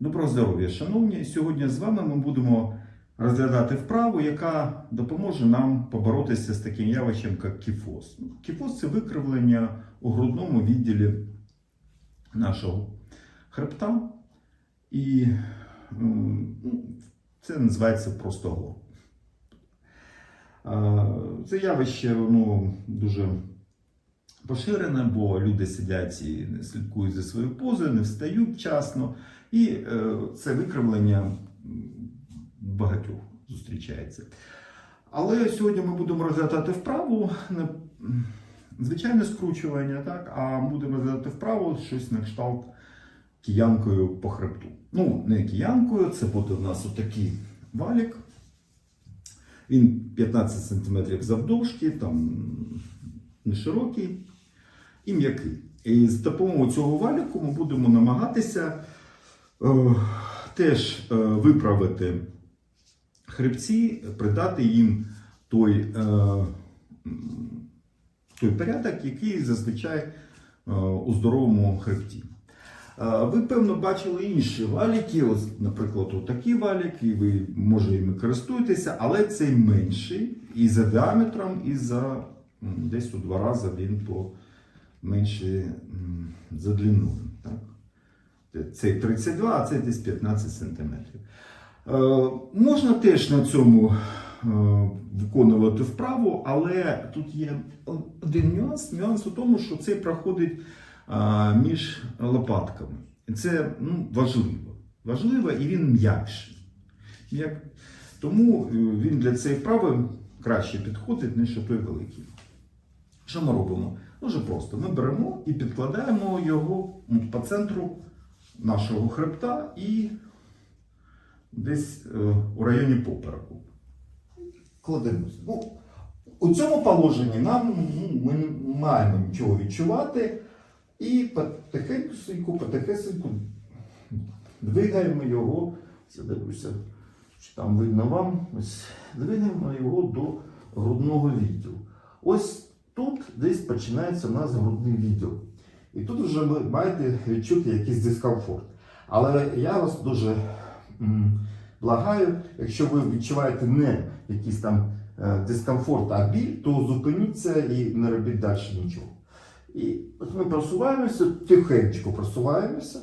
Доброго здоров'я, шановні! Сьогодні з вами ми будемо розглядати вправу, яка допоможе нам поборотися з таким явищем, як кіфоз. Ну, Кіфоз це викривлення у грудному відділі нашого хребта. І ну, це називається просто гор. Це явище воно дуже поширене, бо люди сидять і не слідкують за своєю позою, не встають вчасно. І е, це викривлення багатьох зустрічається. Але сьогодні ми будемо розглядати вправу, не звичайне скручування, так, а будемо розглядати вправу щось на кшталт киянкою по хребту. Ну, не киянкою, це буде у нас отакий валік. Він 15 см завдовжки, там не широкий і м'який. І з допомогою цього валіку ми будемо намагатися теж е, виправити хребці, придати їм той, е, той порядок, який зазвичай е, у здоровому хребті. Е, Ви, певно, бачили інші валіки, ось, наприклад, отакий валік, і ви, може, іми користуєтеся, але цей менший і за діаметром, і за десь у два рази він по менший м, за длиною. Цей 32, а цей десь 15 см. Е, можна теж на цьому е, виконувати вправу, але тут є один нюанс. Нюанс у тому, що це проходить між лопатками. І це ну, важливо. Важливо і він м'якший. Тому е, він для цієї вправи краще підходить, ніж той великий. Що ми робимо? Дуже просто. Ми беремо і підкладаємо його по центру нашого хребта і десь е, у районі попереку. Кладемо. Ну, у цьому положенні нам ну, ми не маємо нічого відчувати. І потихеньку, потихеньку двигаємо його. Я дивлюся, чи там видно вам. Ось двигаємо його до грудного відділу. Ось тут десь починається у нас грудний відділ. І тут вже ви маєте відчути якийсь дискомфорт. Але я вас дуже благаю, якщо ви відчуваєте не якийсь там е, дискомфорт, а біль, то зупиніться і не робіть далі нічого. І от ми просуваємося, тихенько просуваємося.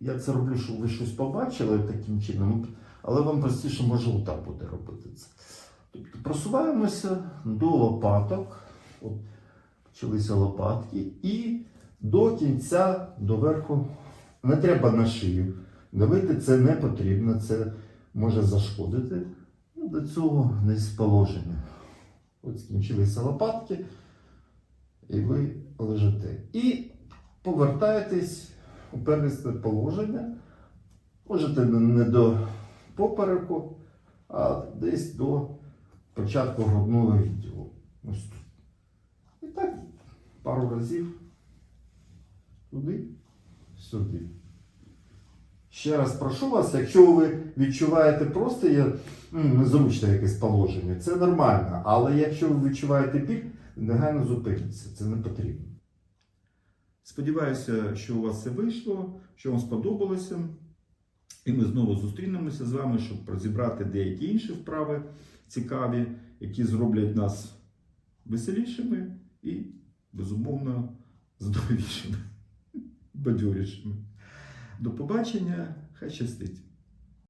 Я це роблю, щоб ви щось побачили таким чином, але вам простіше може отак буде робити це. Тобто просуваємося до лопаток, от, почалися лопатки, і до кінця, до верху. Не треба на шию. Давити це не потрібно, це може зашкодити. Ну, До цього десь положення. От скінчилися лопатки, і ви лежите. І повертаєтесь у первісне положення. Можете не не до попереку, а десь до початку грудного відділу. Ось тут. Пару разів туди, сюди. Ще раз прошу вас, якщо ви відчуваєте просто є, м, незручне якесь положення, це нормально. Але якщо ви відчуваєте біль, негайно зупиніться, це не потрібно. Сподіваюся, що у вас все вийшло, що вам сподобалося. І ми знову зустрінемося з вами, щоб розібрати деякі інші вправи цікаві, які зроблять нас веселішими і, безумовно, здоровішими, бадьорішими. До побачення, хай щастить!